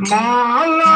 Mala.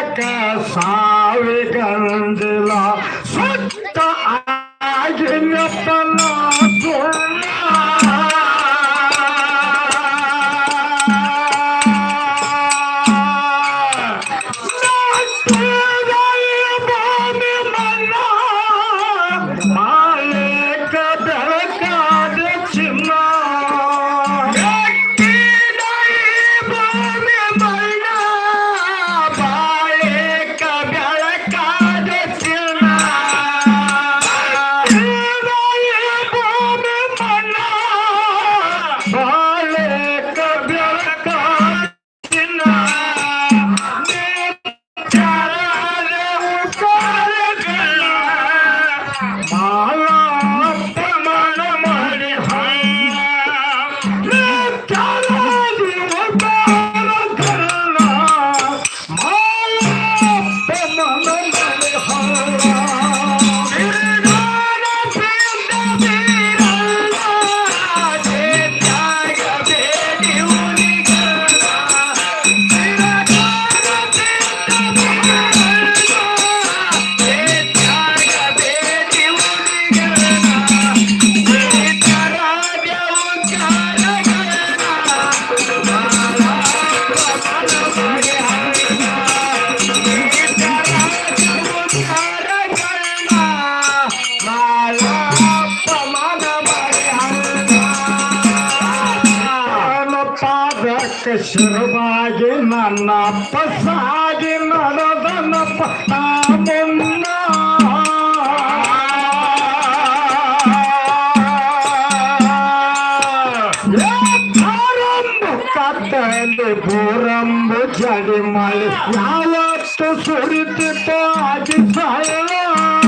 ಮಾಡಕ ಸಾವಿ ಗಂದಿಲ್ಲ ಸುತ್ತ ಆಗಿನಪ್ಪನ ನನ್ನ ಪಸಾಗಿ ನಡೆದನಪ್ಪ ನಾ ಮುನ್ನ ಕತ್ತಲೆ ಬೋರಂಬು ಜಡಿ ಮಳೆ ಯಾವತ್ತು ಸುರಿತಿತ್ತು ಅದಿ ಭಗವಂತ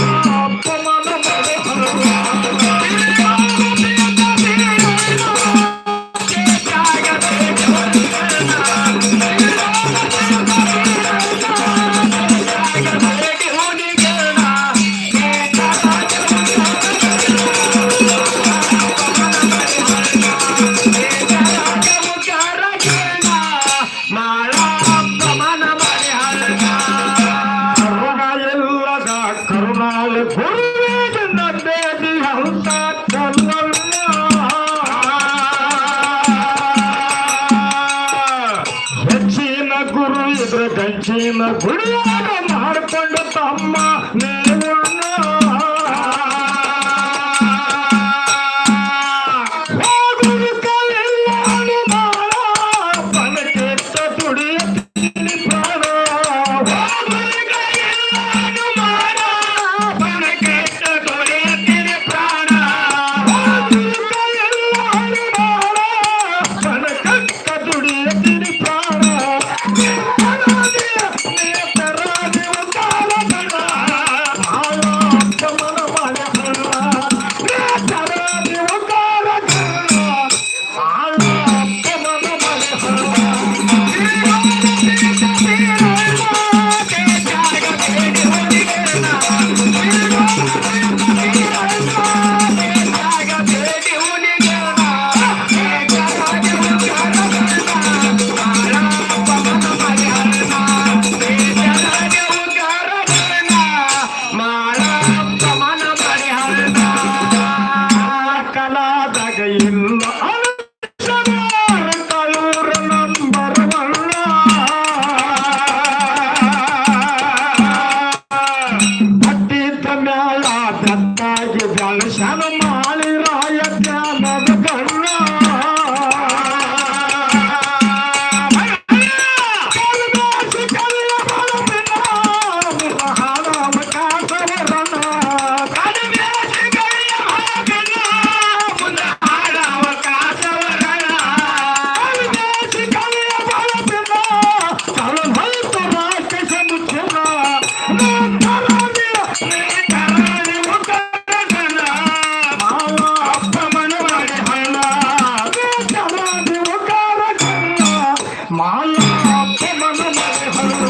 Bob. ಗುರು ಇದ್ರೆ ದಂಚಿನ ಗುಡಿಯಾಗ ಮಾಡ್ಕೊಂಡು ತಮ್ಮ ನೇವುಣ್ಣ 妈呀开妈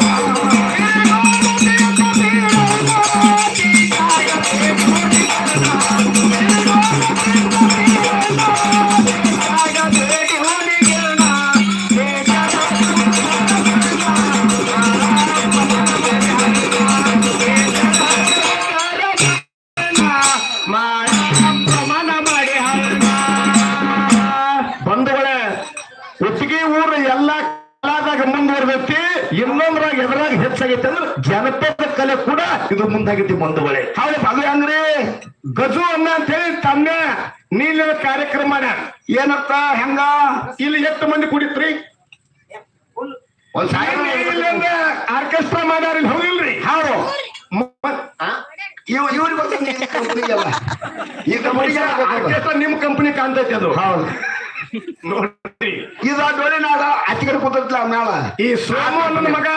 ಮುಂದಾಗೈತಿ ಬಂಧುಗಳೇ. ಹೌದು ಅದು ಅಂದ್ರೆ ಗಜು ಅನ್ನ ಅಂತ ಹೇಳಿ ತಮ್ಮ ನೀಲಿನ ಕಾರ್ಯಕ್ರಮ ಮಾಡ್ಯಾರ. ಹೆಂಗ? ಇಲ್ಲಿ ಎಷ್ಟು ಮಂದಿ ಕುಡಿತ್ರಿ? ಒಂದ್ ಸಾವಿರ ಆರ್ಕೆಸ್ಟ್ರಾ ಮಾಡ್ಯಾರ ಇಲ್ಲಿ ಹೋಗಿಲ್ರಿ? ಹೌದು. ಇವ್ ಇವ್ರಿಗೆ ಗೊತ್ತಿಲ್ಲ ಈ ನಿಮ್ ಕಂಪನಿ ಕಾಣ್ತೈತಿ ಅದು. ಹೌದು. ನೋಡ್ರಿ ಇದು ನೋಡಿ ನಾಡ ಅಚ್ಚಿಗಡೆ ಕೂತಿರ್ತಿಲ್ಲ ಮೇಳ ಈ ನನ್ನ ಮಗ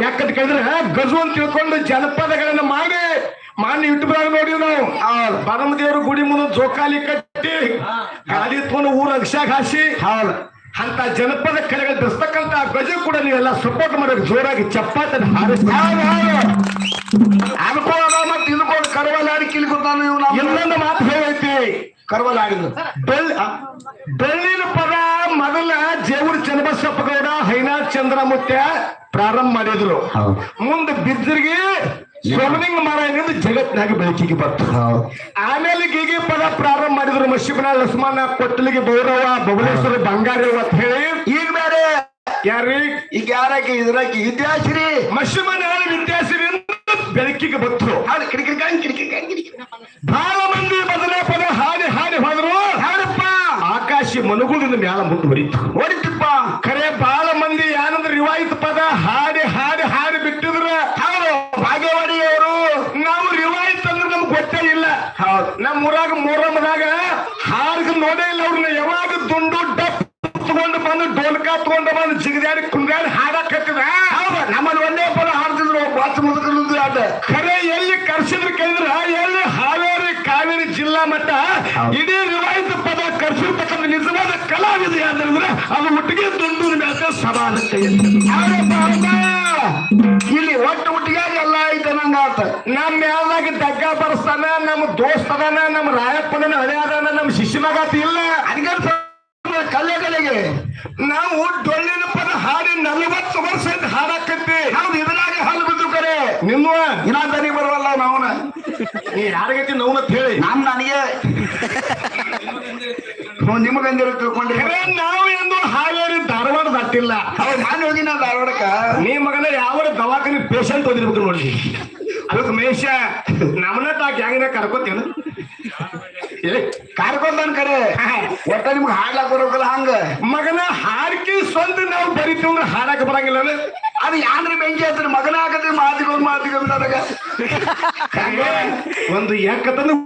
ಯಾಕಂತ ಕೇಳಿದ್ರೆ ಗಜು ಅಂತ ತಿಳ್ಕೊಂಡು ಜನಪದಗಳನ್ನ ಮಾಡಿ ಮಾನ್ಯ ಯೂಟ್ಯೂಬ್ ನೋಡಿ ನಾವು. ಆ ಬರಮ ದೇವ್ರ ಗುಡಿ ಮುಂದೆ ಜೋಕಾಲಿ ಕಟ್ಟಿ ಗಾಡಿ ತೊಗೊಂಡು ಊರ ಅಕ್ಷಾಗ ಹಾಸಿ ಹೌದು. ಅಂತ ಜನಪದ ಕಲೆಗಳು ಬೆಳೆಸ್ತಕ್ಕಂತ ಗಜ ಕೂಡ ನೀವೆಲ್ಲ ಸಪೋರ್ಟ್ ಮಾಡೋಕೆ ಜೋರಾಗಿ ಚಪ್ಪಾತನ ಹಾರಿಸ್ತಾರೆ ಹೌದು ಹೌದು ಅನ್ಕೊಳ್ಳೋದ ಮತ್ತೆ ಇದ್ಕೊಂಡು ಕರವಲಾಡಿ ಕಿಲ್ಕೊತಾನ ಇವ್ ನಾವು ಇನ್ನೊಂದು ಮಾತು ಹೇಳೈತಿ ಕರವಲಾಡಿದ್ರು ಬೆಳ್ಳಿ ಬೆಳ್ಳಿನ ಪದ ಮೊದಲ ಜೇವೂರ್ ಚನ್ನಬಸಪ್ಪ ಗೌಡ ಹೈನಾಥ್ ಚಂದ್ರಮುತ್ಯ ಪ್ರಾರಂಭ ಮಾಡಿದ್ರು. ಮುಂದೆ ಬಿದ್ದರಿಗೆ ಸೋಮಲಿಂಗ ಮಾರಾಯಣದಿಂದ ಜಗತ್ನಾಗ ಬೆಳಕಿಗೆ ಬಂತು. ಆಮೇಲೆ ಗೀಗಿ ಪದ ಪ್ರಾರಂಭ ಮಾಡಿದ್ರು ಮಶಿಬನ ಲಸ್ಮಾನ ಕೊಟ್ಟಲಿಗೆ ಗೌರವ ಬಬಲೇಶ್ವರ ಬಂಗಾರ ಅಂತ ಹೇಳಿ. ಈಗ ಬೇರೆ ಯಾರೀ ಈಗ ಯಾರಕ್ಕೆ ಇದ್ರಾಕಿ ವಿದ್ಯಾಶ್ರೀ ಮಶಿಬನ ವಿದ್ಯಾಸಿರಿಂದ ಬೆಳಕಿಗೆ ಬತ್ತರು ಹೌದು ಕಿಡಿಕಿಡಿ ಗಂಗ್ ಕಿಡಿಕಿಡಿ ಗಂಗ್ ಕಿಡಿಕಿಡಿ ಬಹಳ ಮಂದಿ ಬದಲೇ ಪದ ಹಾಡಿ ಹಾಡಿ ಹೋದ್ರು ಹೌದಪ್ಪ ಆಕಾಶಿ ಮನುಗುಳಿಂದ ಮ್ಯಾಲ ಮುಂದುವರಿತು ಓಡಿತಪ್ಪ ಖರೆ ಬಹಳ ಮಂದಿ ಏನಂದ್ರೆ ರಿವಾಯಿತ ಪದ ಹಾಡಿ ಹಾಡಿ ಹಾಡಿ ಬಿಟ್ಟಿದ್ರ. ಹೌದು. ಭಾಗ್ಯವಾಡಿ ನಾವು ರಿವಾಯಿತ್ ಅಂದ್ರೆ ನಮ್ಗೆ ಗೊತ್ತೇ ಇಲ್ಲ. ಹೌದು. ನಮ್ಮ ಊರಾಗ ಮೂರಮ್ಮದಾಗ ಹಾಡಿಗೆ ನೋಡೇ ಇಲ್ಲ ಅವ್ರನ್ನ. ಯಾವಾಗ ದುಂಡು ಡಪ್ ತಗೊಂಡು ಬಂದು ಡೋಲ್ಕಾ ತಗೊಂಡು ಬಂದು ಜಿಗದಾಡಿ ಕುಂದಾಡಿ ಹಾಡಕತ್ತಿದ ಹೌದು ನಮ್ಮಲ್ಲಿ ಒಂದೇ ಪದ ಹಾಡ್ತಿದ್ರು ಬಾತ್ ಮುದುಕಲಿದ್ದು ಆಟ ಖರೆ ಎಲ್ಲಿ ಕರ್ಸಿದ್ರು ಕೇಳಿದ್ರ ಎಲ್ಲಿ ಹಾವೇರಿ ಕಾವೇರಿ ಹೌದು. ಇಡೀ ರಿವಾಯಿತ ಪದ ಕರೆಸಿರ್ತಕ್ಕಂಥ ನಿಜವಾದ ಕಲಾವಿದ ಯಾವ್ದಂದ್ರೆ ಅದು ಒಟ್ಟಿಗೆ ದುಂಡು ಮ್ಯಾಕ ಸಮಾನ ಇಲ್ಲಿ ಒಟ್ಟು ಒಟ್ಟಿಗೆ ಎಲ್ಲ ಐತೆ ನಂಗ ನಮ್ಮ ನಮ್ ಯಾವ್ದಾಗ ದಗ್ಗ ಬರ್ಸ್ತಾನ ನಮ್ಮ ದೋಸ್ತ್ ಅದಾನ ನಮ್ಮ ರಾಯಪ್ಪನ ಹಳೆ ಅದಾನ ನಮ್ಮ ಶಿಷ್ಯನಗಾತಿ ಇಲ್ಲ. ಅದಕ್ಕೆ ಕಲ್ಲೆ ಕಲೆಗೆ ನಾವು ಡೊಳ್ಳಿನ ಪದ ಹಾಡಿ ನಲವತ್ತು ವರ್ಷ ಹಾಡಾಕತ್ತಿ. ಹೌದು ಇದ್ರಾಗ ಹಾಲು ಬಿದ್ದು ಕರೆ. ನಿಮ್ಮ ಇನ್ನ ದನಿ ಬರವಲ್ಲ ನಾವನ ನೀ ಯಾರಿಗೈತಿ ನೋವು ಅಂತ ಹೇಳಿ. ನಮ್ ನನಗೆ ನಿಮಗಂದಿರೋ ತಿಳ್ಕೊಂಡ್ರಿ. ಖರೆ ನಾವು ಎಂದು ಹಾವೇರಿ ಧಾರವಾಡ ದಟ್ಟಿಲ್ಲ ಹೌದು ನಾನು ಹೋಗಿ ನಾ ಧಾರವಾಡಕ್ಕ. ನೀ ಮಗನ ಯಾವ ದವಾಖಾನೆ ಪೇಷಂಟ್ ಓದಿರ್ಬೇಕು ನೋಡಿ ಅದಕ್ಕೆ ಮೇಷ ನಮ್ಮನ್ನ ತಾಕ ಹೆಂಗನ ಕರ್ಕೋತೇನು? ಏ, ಕಾರ್ಕೊಂತಾನ ಕರೆ. ಒಟ್ಟ ನಿಮ್ಗೆ ಹಾಡ್ಲಾಕ್ ಬರೋಕಲ್ಲ ಹಂಗ. ಮಗನ ಹಾಡ್ಕಿ ಸ್ವಂತ ನಾವು ಬರಿತೀವಿ ಹಾಡಕ್ ಬರಂಗಿಲ್ಲ ಅದು ಯಾರು ಬೆಂಕಿ ಹತ್ರ ಮಗನ ಹಾಕದ್ರೆ ಮಾತಿಗೊಂದು ಮಾತಿಗೊಂದು ನನಗ ಒಂದು ಯಾಕಂತಂದ್ರೆ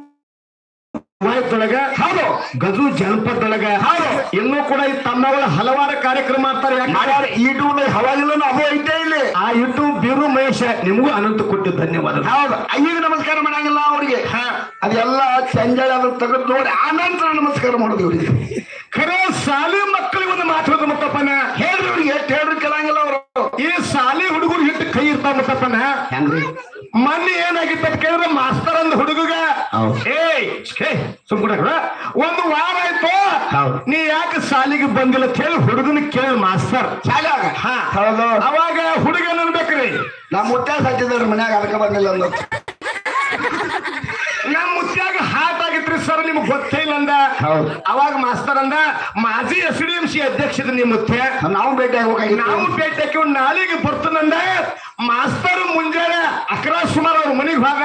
ಒಳಗ ಹೌದು. ಗಜು ಜನಪದೊಳಗ ಹೌದು. ಇನ್ನೂ ಕೂಡ ಈ ತಮ್ಮಗಳ ಹಲವಾರು ಕಾರ್ಯಕ್ರಮ ಮಾಡ್ತಾರೆ ಯಾಕಂದ್ರೆ ಮಾಡ್ಯಾರ. ಈ ಟೂಲ್ ಹವಾಗಿಲ್ಲ ಅದು ಐತೆ ಇಲ್ಲಿ. ಆ ಯೂಟ್ಯೂಬ್ ಬಿರು ಮಹೇಶ ನಿಮಗೂ ಅನಂತ ಕೊಟ್ಟು ಧನ್ಯವಾದ ಹೌದು. ಅಯ್ಯಿಗೆ ನಮಸ್ಕಾರ ಮಾಡಂಗಿಲ್ಲ ಅವ್ರಿಗೆ. ಅದೆಲ್ಲ ಚಂಜಾಳ ಅದ್ರ ತೆಗೆದು ನೋಡಿ ಆನಂತರ ನಮಸ್ಕಾರ ಮಾಡೋದು ಇವ್ರಿಗೆ. ಖರೆ ಸಾಲಿ ಮಕ್ಕಳಿಗೆ ಒಂದು ಮಾತು ಹೇಳ್ದ ಮುತ್ತಪ್ಪನ. ಹೇಳ್ರಿ ಇವ್ರಿಗೆ ಎಷ್ಟು ಹೇಳ್ರಿ ಕೇಳಂಗಿಲ್ಲ ಅವರು. ಈ ಸಾಲಿ ಹುಡುಗರು ಹಿಟ್ಟು ಕೈ ಇರ್ತಾವ ಮುತ್ತಪ್ಪನ? ಹೆಂಗ್ರಿ? ಮೊನ್ನೆ ಏನಾಗಿತ್ತು ಅಂತ ಕೇಳಿದ್ರೆ ಮಾಸ್ತರ್ ಅಂದ ಹುಡುಗಗ. ಏಯ್ ಒಂದು ವಾರ ಆಯ್ತು. ನೀ ಯಾಕೆ ಸಾಲಿಗೆ ಬಂದಿಲ್ಲ ಅಂತ ಹೇಳಿ ಹುಡುಗನ ಕೇಳಿ ಮಾಸ್ತರ್. ಶಾಲ್ಯಾಗ ಹಾ. ಹೌದು. ಅವಾಗ ಹುಡುಗ ಅನ್ಬೇಕ್ರಿ ನಮ್ಮ ಮುಟ್ಟ ಸಾಕಿದ್ರಿ ಮನ್ಯಾಗ ಅದಕ್ಕೆ ಬಂದಿಲ್ಲ ಅಂದ. ನಿಮ್ಗೆ ಗೊತ್ತೇ ಇಲ್ಲ ಅಂದ. ಅವಾಗ ಮಾಸ್ತರ್ ಅಂದ ಮಾಜಿ ಎಸ್ ಡಿ ಎಂ ಸಿ ಅಧ್ಯಕ್ಷದ ನಿಮ್ಮತ್ತೆ ನಾವು ಭೇಟಿ ಆಗ್ಬೇಕಾಗಿ ನಾವು ಭೇಟಿಯಾಕಿ ನಾಳೆಗೆ ಬರ್ತನಂದ ಮಾಸ್ತರ್ ಮುಂಜಾನೆ ಅಕ್ರಾಸ್ ಸುಮಾರು ಅವ್ರ ಮನೆಗೆ ಭಾಗ.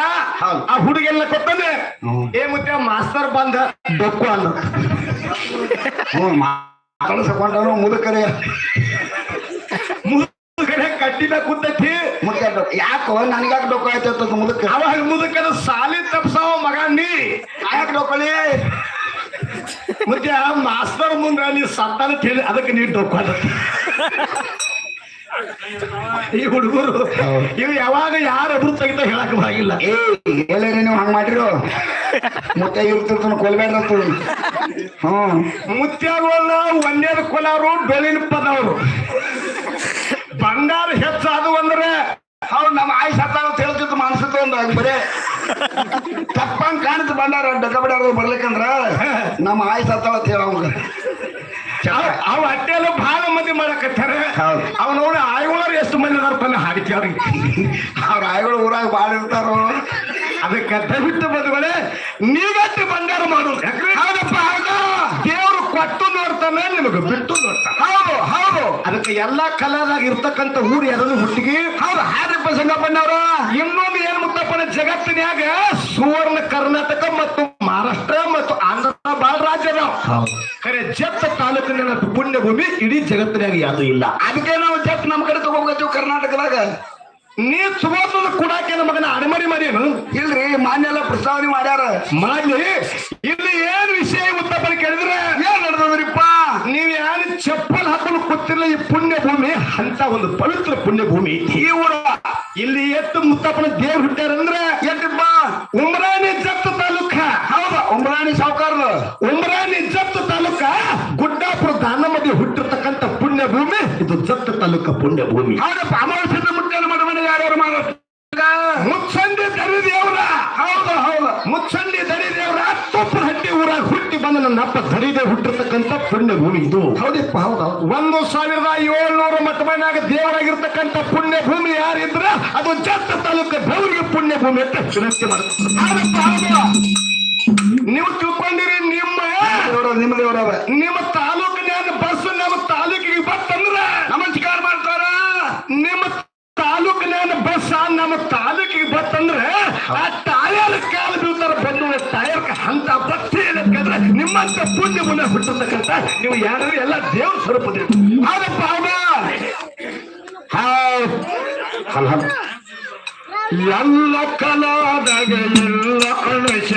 ಆ ಹುಡುಗೆಲ್ಲ ಕೊಟ್ಟಂದೆ. ಏ ಮುತ್ಯ ಮಾಸ್ತರ್ ಬಂದ. ಡೊಕ್ಕು ಅಂದ. ಮಾತಾಡ್ಸಕೊಂಡನು ಮುದುಕರೆ. ಮುದುಕರೆ ಕಟ್ಟಿನ ಕುದ್ದತಿ ಮುದುಕ ಯಾಕೋ ನನಗ್ಯಾಕೆ ಡೊಕ್ಕ ಆಯ್ತು ಮುದುಕ ಅವಾಗ ಮುದುಕನ ಸಾಲಿ ಯಾಕೆ ಮತ್ತೆ ಆ ಮಾಸ್ತರ್ ಮುಂದ ನೀ ಸತ್ತಾನ ಕೇಳಿ ಅದಕ್ಕೆ ನೀ ಡೊಕ್ಕು ಈ ಹುಡುಗರು ಇವ್ ಯಾವಾಗ ಯಾರು ಎದುರು ತೆಗಿತ ಹೇಳಕ್ ಬಾಗಿಲ್ಲ. ಏ ಎಲ್ಲೇರಿ ನೀವು ಹಂಗ ಮಾಡಿರು? ಮುತ್ತೆ ಇರ್ತಿರ್ತಾನ ಕೊಲ್ಬೇಡ ಹ್ಮ್ ಮುತ್ಯಾಗೋಲ್ಲ ಒಂದೇದ ಕೊಲಾರು ಬೆಲಿನ ಪದವರು. ಬಂಗಾರ ಹೆಚ್ಚಾದು ಅಂದ್ರೆ ಅವ್ರು ನಮ್ಮ ಆಯ್ಸ್ ಹತ್ತಾರ ಅಂತ ಹೇಳ್ತಿತ್ತು ಮನ್ಸತ್ತು ಒಂದು ಹಂಗ ಬರೇ. ತಪ್ಪಂಗ್ ಕಾಣಿತು ಬಂಡಾರ ಡಗಬಡಾರ ಬಿಡಾರ ಬರ್ಲಿಕ್ಕಂದ್ರ ನಮ್ಮ ಆಯ್ ಸತ್ತಾಳ ಅಂತ ಹೇಳ ಅವಂಗ ಅವ ಅಟ್ಟೆಲ್ಲ ಬಹಳ ಮಂದಿ ಮಾಡಕತ್ತಾರ ಅವ ನೋಡಿ ಆಯ್ಗಳವ್ರು ಎಷ್ಟು ಮಂದಿ ಅದಾರ ತನ್ನ ಹಾಡಿಕೆ ಅವ್ರಿಗೆ. ಅವ್ರ ಆಯ್ಗಳು ಊರಾಗ ಬಾಳ ಇರ್ತಾರ ಅದಕ್ಕೆ ದಯವಿಟ್ಟು ಬಂದ್ಗಳೇ ನೀವತ್ತು ಬಂಗಾರ ಮಾಡೋದು. ಯಾಕ್ರೆ ದೇವರು ಕೊಟ್ಟು ನೋಡ್ತಾನೆ ನಿಮಗೆ ಬಿಟ್ಟು ನೋಡ್ತಾನೆ. ಅದಕ್ಕೆ ಎಲ್ಲಾ ಕಲಾದಾಗ ಇರ್ತಕ್ಕಂಥ ಊರು ಯಾರು ಹುಟ್ಟಿಗೆ? ಹೌದು ಹಾರಪ್ಪ ಸಂಗಪ್ಪಣ್ಣವ್ರ ಇನ್ನೊಂದು ಏನ್ ಮುತ್ತಪ್ಪನ ಜಗತ್ತಿನ್ಯಾಗ? ಸುವರ್ಣ ಕರ್ನಾಟಕ ಮತ್ತು ಮಹಾರಾಷ್ಟ್ರ ಮತ್ತು ಆಂಧ್ರ ಬಾಳ ರಾಜ್ಯ ನಾವು ಖರೆ ಜತ್ತ ತಾಲೂಕಿನ ಪುಣ್ಯಭೂಮಿ ಇಡೀ ಜಗತ್ತಿನಾಗ ಯಾವುದು ಇಲ್ಲ. ಅದಕ್ಕೆ ನಾವು ಜತ್ ನಮ್ ಕಡೆ ತಗೋಬೇಕು ಕರ್ನಾಟಕದಾಗ. ನೀ ಸುಗೋತದ ಕುಡಾಕೆ ಮಗನ ಅಡಮರಿ ಮರಿಯನು ಇಲ್ರಿ ಮಾನ್ಯ ಎಲ್ಲ ಪ್ರಸ್ತಾವನೆ ಮಾಡ್ಯಾರ. ಮಾಡ್ಲಿ. ಇಲ್ಲಿ ಏನ್ ವಿಷಯ ಮುತ್ತಪ್ಪನ ಕೇಳಿದ್ರೆ ಏನ್ ನಡೆದದ್ರಿಪ್ಪ ನೀವ್ ಯಾರು ಚಪ್ಪಲ್ ಹಾಕೊಂಡು ಕೂತಿರ್ಲ ಈ ಪುಣ್ಯ ಭೂಮಿ ಅಂತ ಒಂದು ಪವಿತ್ರ ಪುಣ್ಯ ಭೂಮಿ ಈ ಊರ ಇಲ್ಲಿ ಎತ್ತು ಮುತ್ತಪ್ಪನ ದೇವ್ರು ಹುಟ್ಟಾರಂದ್ರೆ ಎಂಟಪ್ಪ ಉಮ್ರಾಣಿ ಜಪ್ತ ತಾಲೂಕ. ಹೌದ ಉಮ್ರಾಣಿ ಸಾವುಕಾರದ. ಉಮ್ರಾಣಿ ಜತ್ತ ತಾಲೂಕ. ಗುಡ್ಡಾಪುರ ದಾನಮದಿ ಹುಟ್ಟಿರ್ತಕ್ಕಂಥ ಪುಣ್ಯ ಭೂಮಿ ಇದು ಜಪ್ತ ತಾಲೂಕ ಪುಣ್ಯ ಭೂಮಿ ಹೌದಪ್ಪ ಅಮಾವಾಸ್ಯದ ಮುಟ್ಟನ ಮನೆ ಮನೆ ಯಾರ್ಯಾರು ಮಾಡೋ ಮುಚ್ಚಂಡಿ ದರಿ ದೇವ್ರ ಹೌದು ಹೌದು ಮುಚ್ಚಂಡಿ ದರಿ ದೇವ್ರ ತುಪ್ಪದ ಹಟ್ಟಿ ಊರಾಗ ಹುಟ್ಟಿ ಬಂದ ನನ್ನ ಅಪ್ಪ ದರಿದೇ ಹುಟ್ಟಿರ್ತಕ್ಕಂಥ ಪುಣ್ಯ ಭೂಮಿ ಇದು. ಹೌದಪ್ಪ ಹೌದೌದು ಒಂದು ಸಾವಿರದ ಏಳ್ನೂರು ಮತ ಮನೆಯಾಗ ದೇವರಾಗಿರ್ತಕ್ಕಂಥ ಪುಣ್ಯ ಭೂಮಿ ಯಾರಿದ್ರ ಅದು ಜತ್ತ ತಾಲೂಕು ದೇವರಿಗೆ ಪುಣ್ಯ ಭೂಮಿ ಅಂತ ವಿನಂತಿ ಮಾಡ್ತಾರೆ. ನೀವು ತಿಳ್ಕೊಂಡಿರಿ ನಿಮ್ಮ ನಿಮ್ಮ ದೇವರವ ನಿಮ್ಮ ತಾಲೂಕಿನ ಬಸ್ ನಮ್ಮ ತಾಲೂಕಿಗೆ ಬರ್ತಂದ್ರ ನಮಸ್ಕಾರ ಮಾಡ್ತಾರ. ನಿಮ್ಮ ತಾಲೂಕಿನ ಬಸ್ ನಮ್ಮ ತಾಲೂಕಿಗೆ ಬತ್ತಂದ್ರೆ ಆ ಟಯರ್ ಕಾಲು ಬೀಳ್ತಾರ ಬಂದು ಟಯರ್ ಅಂತ ಬತ್ತಿ ಏನಕ್ಕಂದ್ರೆ ನಿಮ್ಮಂತ ಪುಣ್ಯ ಮುನ್ನ ಹುಟ್ಟಿರ್ತಕ್ಕಂಥ ನೀವು ಯಾರು? ಎಲ್ಲ ದೇವ್ರ ಸ್ವರೂಪದ ಹೌದಪ್ಪ ಹೌದಾ. ಎಲ್ಲ ಕಲಾದಾಗ ಎಲ್ಲ ಅಣಶ